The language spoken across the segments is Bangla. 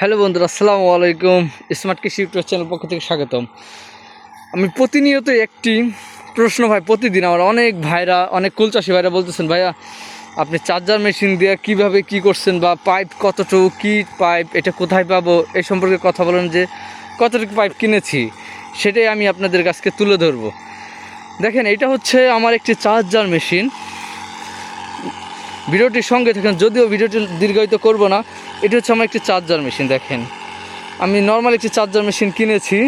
হ্যালো বন্ধুরা, আসসালামু আলাইকুম। স্মার্ট কৃষি ইউটিউব চ্যানেল পক্ষ থেকে স্বাগতম। আমি প্রতিনিয়ত একটি প্রশ্ন ভাই, প্রতিদিন আমার অনেক ভাইরা, অনেক কুল চাষি ভাইরা বলতেছেন, ভাইয়া, আপনি চার্জার মেশিন দিয়ে কীভাবে কি করছেন বা পাইপ কতটুকু, কি পাইপ, এটা কোথায় পাবো? এই সম্পর্কে কথা বলেন যে, কতটুকু পাইপ কিনেছি? সেটাই আমি আপনাদের কাছকে তুলে ধরবো। দেখেন, এটা হচ্ছে আমার একটি চার্জার মেশিন। ভিডিওটির সঙ্গে থাকেন, যদিও ভিডিওটি দীর্ঘায়িত করব না, এটা হচ্ছে আমার একটি চার্জার মেশিন দেখেন। আমি নর্মাল একটি চার্জার মেশিন কিনেছি,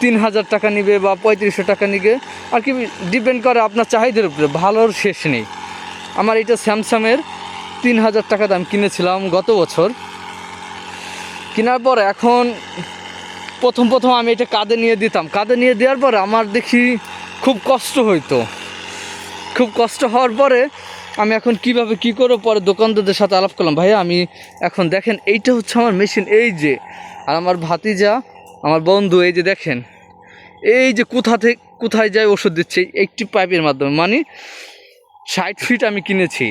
তিন হাজার টাকা নিবে বা পঁয়ত্রিশশো টাকা নিবে, আর কি ডিপেন্ড করে আপনার চাহিদার উপরে, ভালোর শেষ নেই। আমার এটা স্যামসাংয়ের তিন হাজার টাকা দাম কিনেছিলাম গত বছর। কেনার পর এখন প্রথম প্রথম আমি এটা কাঁধে নিয়ে দিতাম। কাঁধে নিয়ে দেওয়ার পরে আমার দেখি খুব কষ্ট হইতো। খুব কষ্ট হওয়ার পরে আমি এখন কীভাবে কি করব? পরে দোকানদারদের সাথে আলাপ করলাম। ভাইয়া, আমি এখন দেখেন, এইটা হচ্ছে আমার মেশিন এই যে। আর আমার ভাতিজা, আমার বন্ধু, এই যে দেখেন, এই যে কোথা থেকে কোথায় যায় ওষুধ দিচ্ছে, একটি পাইপের মাধ্যমে। মানে ষাট ফিট আমি কিনেছি।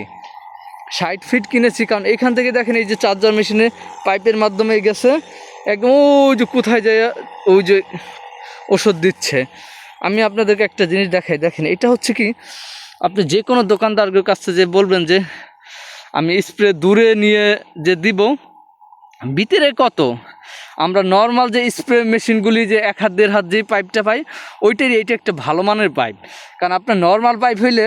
ষাট ফিট কিনেছি, কারণ এইখান থেকে দেখেন, এই যে চার্জার মেশিনে পাইপের মাধ্যমে গেছে, একদম ওই যে কোথায় যায়, ওই যে ওষুধ দিচ্ছে। আমি আপনাদেরকে একটা জিনিস দেখাই। দেখেন, এটা হচ্ছে কি আপনি যে কোনো দোকানদারের কাছে যে বলবেন যে, আমি স্প্রে দূরে নিয়ে যে দিব, ভিতরে কত? আমরা নর্মাল যে স্প্রে মেশিনগুলি যে এক হাত, দেড় হাত যে পাইপটা পাই, ওইটারই এইটা একটা ভালো মানের পাইপ কারণ আপনার নর্মাল পাইপ হইলে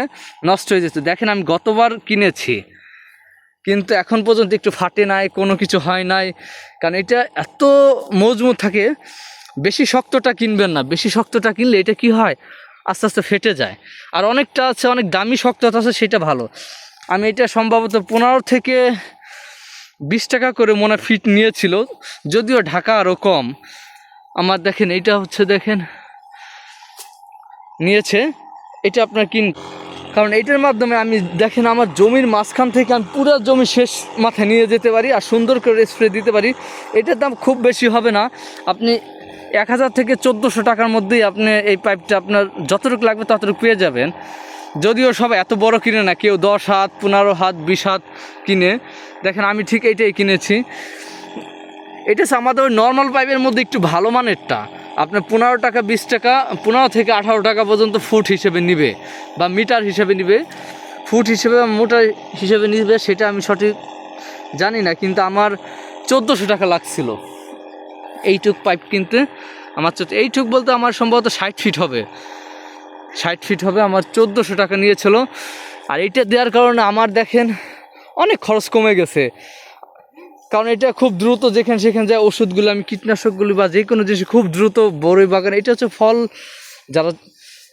নষ্ট হয়ে যেত। দেখেন আমি গতবার কিনেছি, কিন্তু এখন পর্যন্ত একটু ফাটে নাই, কোনো কিছু হয় নাই। কারণ এটা এত মজবুত থাকে, বেশি শক্তটা কিনবেন না। বেশি শক্তটা কিনলে এটা কি হয়? আস্তে আস্তে ফেটে যায়। আর অনেকটা আছে, অনেক দামি শক্ততা আছে, সেটা ভালো। আমি এটা সম্ভবত পনেরো থেকে বিশ টাকা করে মনে ফিট নিয়েছিল, যদিও ঢাকা আরও কম। আমার দেখেন এটা হচ্ছে দেখেন, নিয়েছে। এটা আপনার কিন, কারণ এটার মাধ্যমে আমি দেখেন আমার জমির মাঝখান থেকে আমি পুরো জমি শেষ মাথায় নিয়ে যেতে পারি আর সুন্দর করে স্প্রে দিতে পারি। এটার দাম খুব বেশি হবে না। আপনি এক হাজার থেকে চোদ্দোশো টাকার মধ্যেই আপনি এই পাইপটা আপনার যতটুকু লাগবে ততটুকু পেয়ে যাবেন। যদিও সব এত বড় কিনে না, কেউ দশ হাত, পনেরো হাত, বিশ হাত কিনে। দেখেন, আমি ঠিক এইটাই কিনেছি। এটা আমাদের ওই নর্মাল পাইপের মধ্যে একটু ভালো মানেরটা। আপনার পনেরো টাকা, বিশ টাকা, পনেরো থেকে আঠারো টাকা পর্যন্ত ফুট হিসেবে নিবে বা মিটার হিসেবে নিবে। ফুট হিসেবে বা মোটার হিসেবে নিবে, সেটা আমি সঠিক জানি না, কিন্তু আমার চোদ্দোশো টাকা লাগছিল। এইটুক পাইপ কিনতে আমার এইটুক বলতে আমার সম্ভবত ষাট ফিট হবে। ষাট ফিট হবে, আমার চোদ্দোশো টাকা নিয়েছিল। আর এইটা দেওয়ার কারণে আমার দেখেন অনেক খরচ কমে গেছে। কারণ এটা খুব দ্রুত যেখানে সেখানে যায় ওষুধগুলো আমি কীটনাশকগুলি বা যে কোনো জিনিস খুব দ্রুত বড়ই বাগান। এটা হচ্ছে ফল, যারা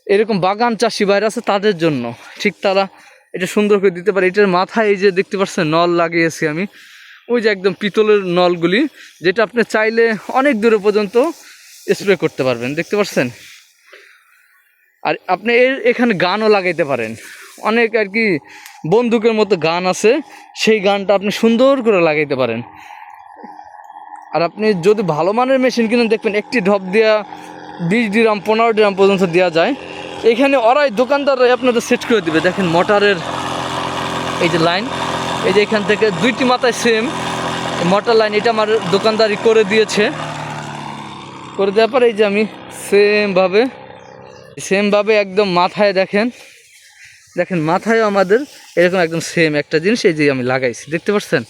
এরকম বাগান চাষি বাইরে আছে তাদের জন্য। ঠিক তারা এটা সুন্দর করে দিতে পারে। এটার মাথায় এই যে দেখতে পাচ্ছেন, নল লাগিয়েছি আমি। ওই যে একদম পিতলের নলগুলি, যেটা আপনি চাইলে অনেক দূরে পর্যন্ত স্প্রে করতে পারবেন, দেখতে পাচ্ছেন? আর আপনি এর এখানে গানও লাগাইতে পারেন। অনেক আর কি বন্দুকের মতো গান আছে, সেই গানটা আপনি সুন্দর করে লাগাইতে পারেন। আর আপনি যদি ভালো মানের মেশিন কিনে দেখবেন একটি ঢপ দেওয়া বিশ ডিরাম, পনেরো ডিরাম পর্যন্ত দেওয়া যায়। এখানে ওরাই দোকানদাররাই আপনাদের সেট করে দিবে। দেখেন মোটরের এই যে লাইন এই যে এখান থেকে দুইটি মাথায় সেম মোটর লাইন এটা আমার দোকানদারি করে দিয়েছে। করে দেওয়ার পরে এই যে আমি সেমভাবে সেমভাবে একদম মাথায় দেখেন দেখেন মাথায় আমাদের এরকম একদম সেম একটা জিনিস এই যে আমি লাগাইছি, দেখতে পাচ্ছেন?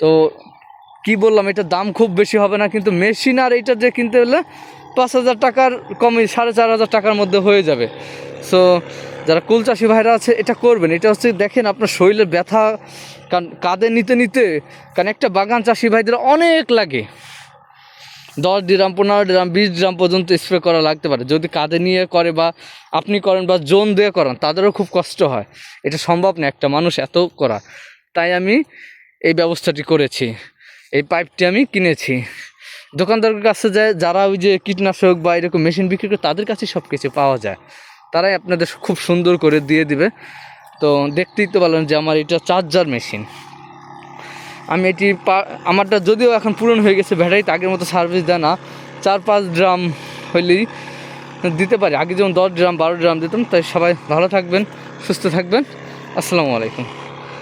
তো কি বললাম, এটা দাম খুব বেশি হবে না, কিন্তু মেশিন আর এইটা যে কিনতে হলে পাঁচ হাজার টাকার কমই সাড়ে চার হাজার টাকার মধ্যে হয়ে যাবে। সো যারা কুল চাষি ভাইরা আছে, এটা করবেন। এটা হচ্ছে, দেখেন আপনার শরীরের ব্যথা কারণ কাঁধে নিতে নিতে, কারণ একটা বাগান চাষি ভাইদের অনেক লাগে। দশ ডিরাম পনেরো ডিরাম বিশ ডিরাম পর্যন্ত স্প্রে করা লাগতে পারে। যদি কাঁধে নিয়ে করে বা আপনি করেন বা জোন দিয়ে করেন, তাদেরও খুব কষ্ট হয়। এটা সম্ভব না, একটা মানুষ এত করা। তাই আমি এই ব্যবস্থাটি করেছি। এই পাইপটি আমি কিনেছি। দোকানদারের কাছে যায়, যারা ওই যে কীটনাশক বা এরকম মেশিন বিক্রি করে, তাদের কাছে সব কিছু পাওয়া যায়। তারাই আপনাদের খুব সুন্দর করে দিয়ে দিবে। তো দেখতেই তো পারলেন যে আমার এটা চার্জার মেশিন আমি এটি আমারটা যদিও এখন পূরণ হয়ে গেছে ব্যাটারিতে, আগের মতো সার্ভিস দেয় না। চার পাঁচ ড্রাম হইলেই দিতে পারি। আগে যেমন দশ ড্রাম বারো ড্রাম দিতাম, তাই সবাই ভালো থাকবেন, সুস্থ থাকবেন। আসসালামু আলাইকুম।